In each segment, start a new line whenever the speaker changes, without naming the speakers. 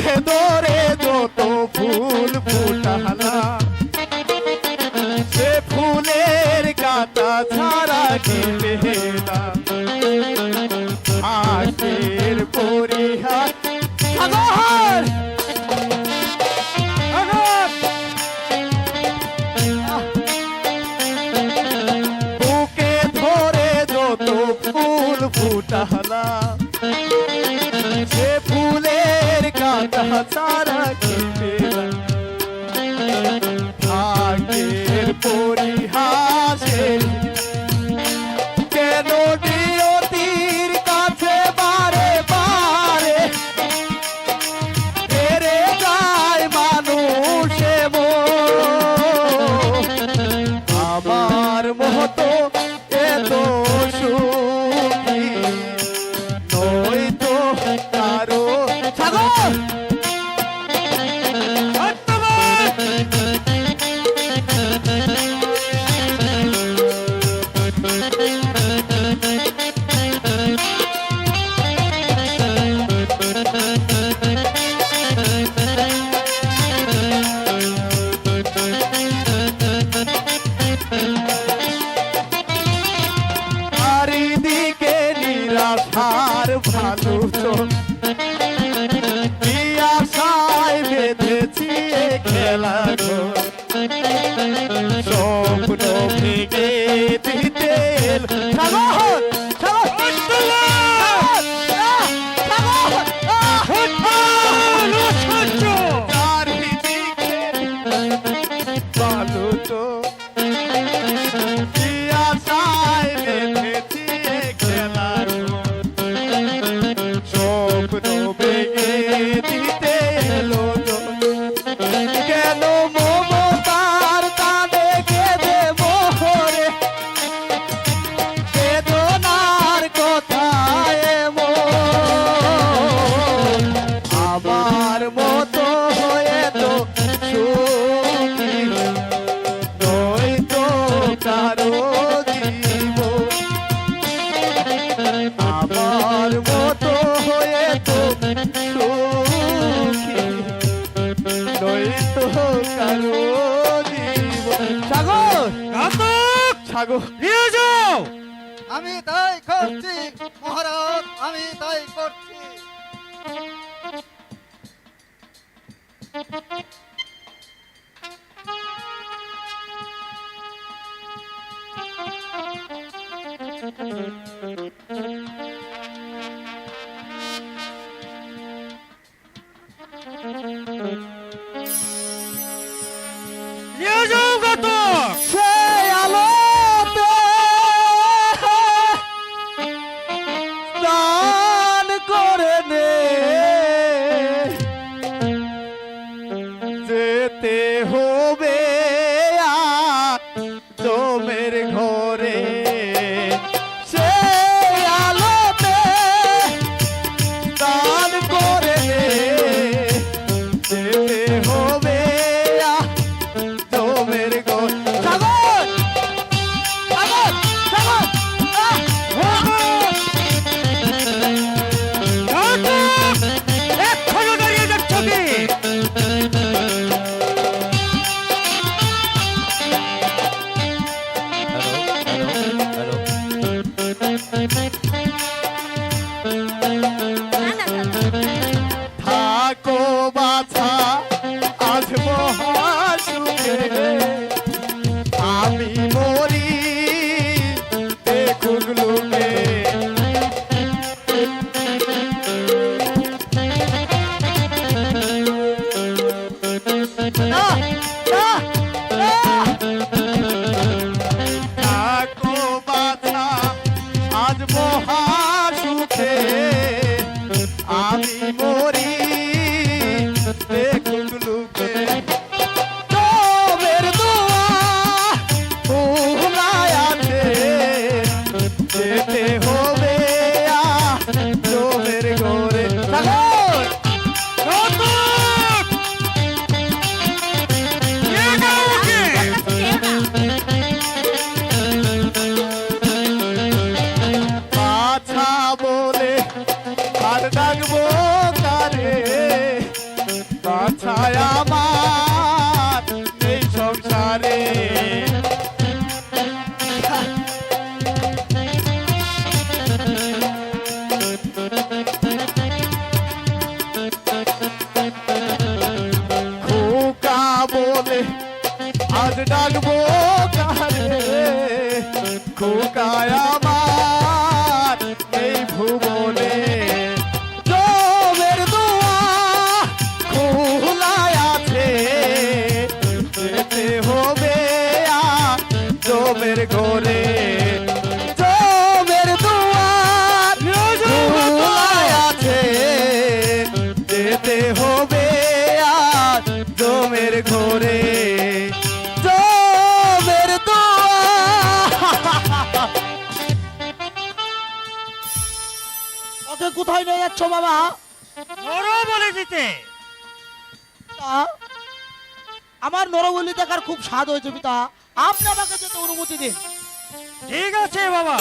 হে দরে যত ফুল ফুটালা সে ফুলের কাতা ছাড়া কি পেলা বুকে ধরে যত ফুল ফুটালা তারা খেতে আগের পরিহাসের আর ভালো চোখ মহা সুখে আমি মরি
Oh. কোথায় নিয়ে যাচ্ছ বাবা?
বড় বলে দিতে।
তা, আমার নরবলি দেখার খুব স্বাদ হয়েছে পিতা। আপনি আমাকে যেতে অনুমতি দিন।
ঠিক আছে বাবা।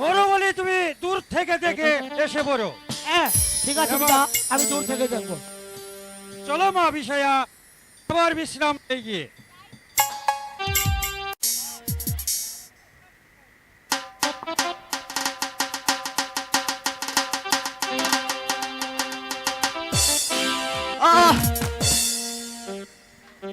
বড় বলে তুমি দূর থেকে দেখে এসে পড়ো।
হ্যাঁ ঠিক আছে পিতা আমি দূর থেকে দেখব।
চলো মা বিষয়া আবার বিশ্রাম গিয়ে।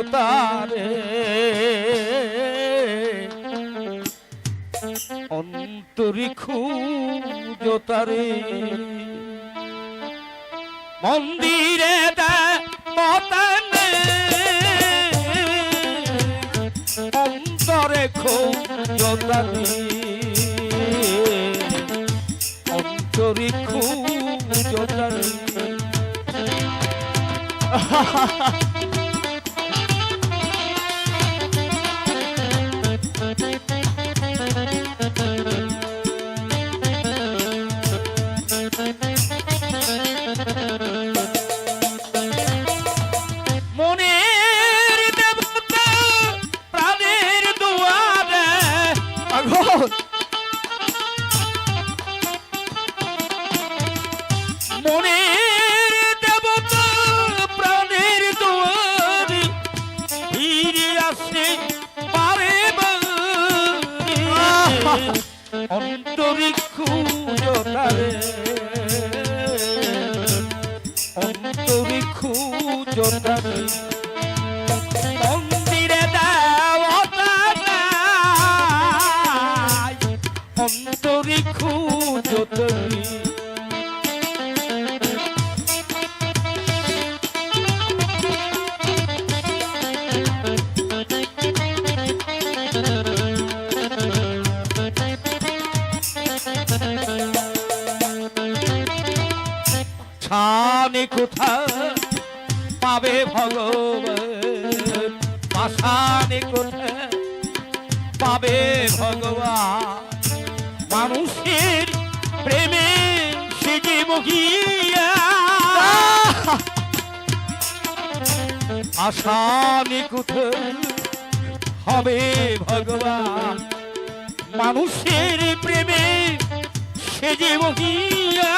জোতারে অন্তরে খুব জোতারে মন্দিরে মতানে অন্তরে খুব জোতারে অন্তরে খুব জোতারে মনের জোতারে মন্দিরে পাবে ভগবান। মানুষের প্রেমে সে যে মহিয়া আশানে কোথায় হবে ভগবান। মানুষের প্রেমে সে যে মহিয়া